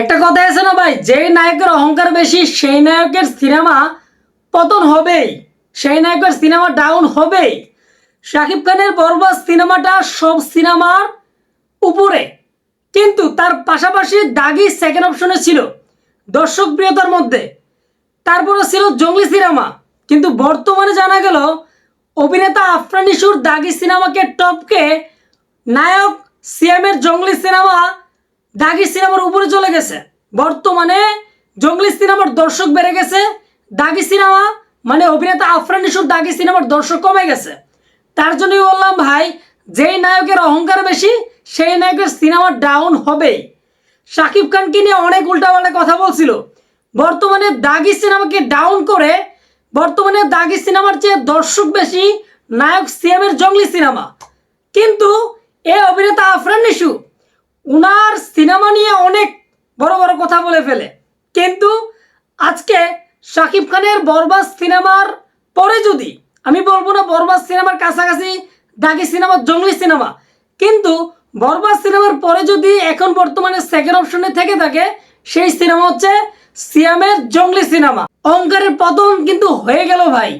একটা কথা আছে না ভাই, যেই নায়কের অহংকার বেশি, সেই নায়কের সিনেমা পতন হবেই। সেই নায়কের সিনেমা ডাউন হবেই। শাকিব খানের বরবাস সিনেমাটা সব সিনেমার উপরে। কিন্তু তার পাশাপাশি দাগি সেকেন্ড অপশনে ছিল, দর্শক প্রিয়তার মধ্যে। তারপরে ছিল জঙ্গলি সিনেমা। কিন্তু বর্তমানে জানা গেল, অভিনেতা আফরান ইস্যুর দাগি সিনেমাকে টপকে নায়ক সিএমের জঙ্গলি সিনেমা দাগি সিনেমার উপরে চলে গেছে। বর্তমানে জঙ্গলি সিনেমার দর্শক বেড়ে গেছে। দাগি সিনেমা মানে অভিনেতা আফরান ইস্যুর দাগি সিনেমার দর্শক কমে গেছে। তার জন্যই বললাম, ভাই, যেই নায়কের অহংকার বেশি, সেই নায়কের সিনেমা ডাউন হবেই। শাকিব খানকে নিয়ে অনেক উল্টাপাল্টা কথা বলছিল। বর্তমানে দাগি সিনেমাকে ডাউন করে, বর্তমানে দাগি সিনেমার চেয়ে দর্শক বেশি নায়ক সিএমের জঙ্গলি সিনেমা। কিন্তু এ অভিনেতা আফরান নিশু উনার সিনেমা নিয়ে অনেক বড় বড় কথা বলে ফেলে। কিন্তু আজকে শাকিব খানের বরবাস সিনেমার পরে যদি, আমি বলব না বরবাস সিনেমার কাছাকাছি দাগি সিনেমা, জঙ্গলি সিনেমা, কিন্তু বরবাস সিনেমার পরে যদি এখন বর্তমানে সেকেন্ড অপশনে থেকে থাকে, সেই সিনেমা হচ্ছে সিয়ামের জঙ্গলি সিনেমা। অহংকারের পতন কিন্তু হয়ে গেল ভাই।